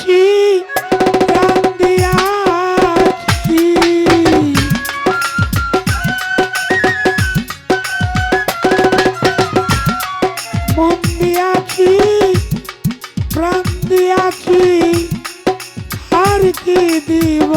আছি প্রাণ দিয়া মন দিয়াছি প্রাণ দিয়াছি কি দিব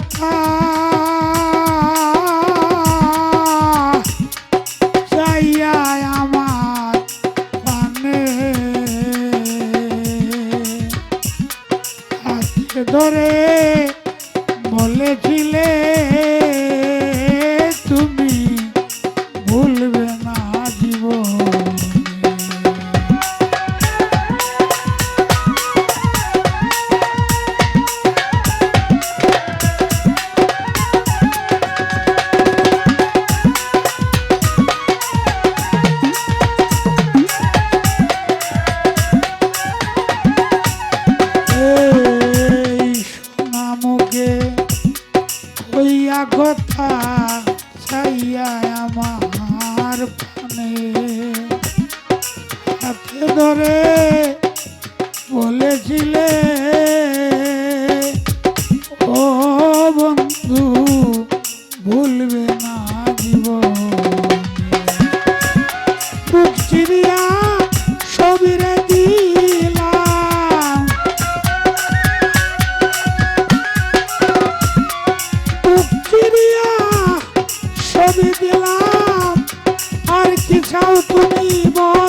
Podcast. হাতে ধরে। শিখাও তুমি বল।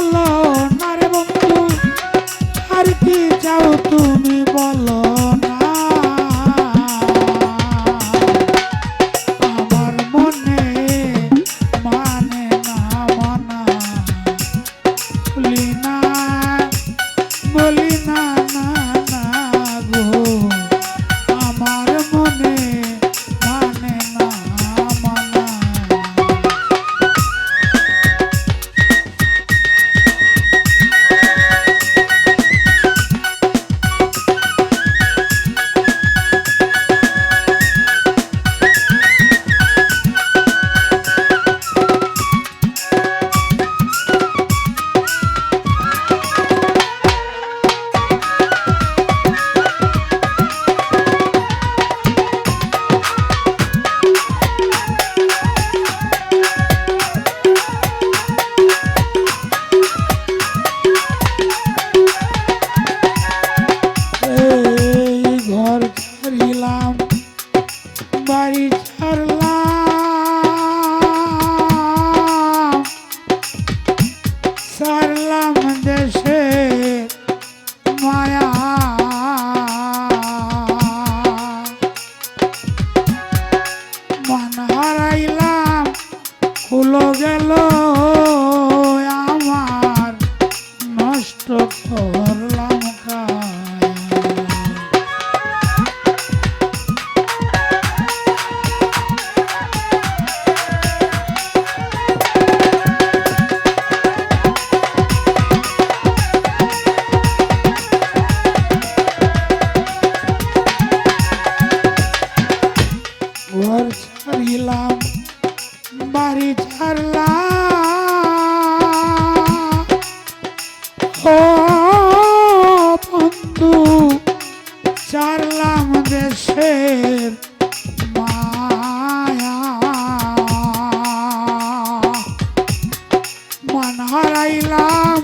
মান হারাইলাম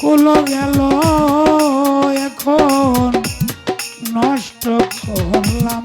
কুলো গেল এখন। নষ্ট করলাম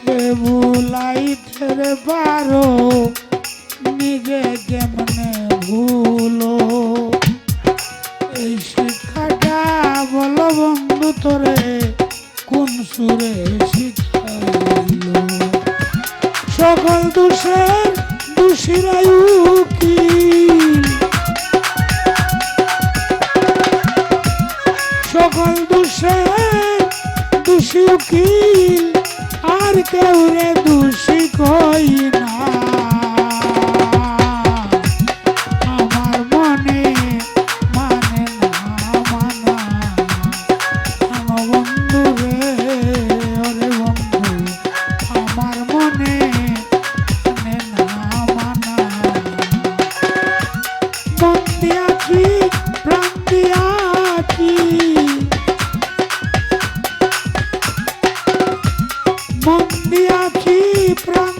অন্যদেরকে ভুলাইতে রে পারো নিজে কেমনে ভুলো? এই শিক্ষাটা বলো বন্ধু তোরে, কোন সুরে শিখাইল সকল দোষের দোষীরায়ু কি সকল দোষের দোষী উকিল। আর কেউ রে দোষী কই না। দিয়া প্রাণ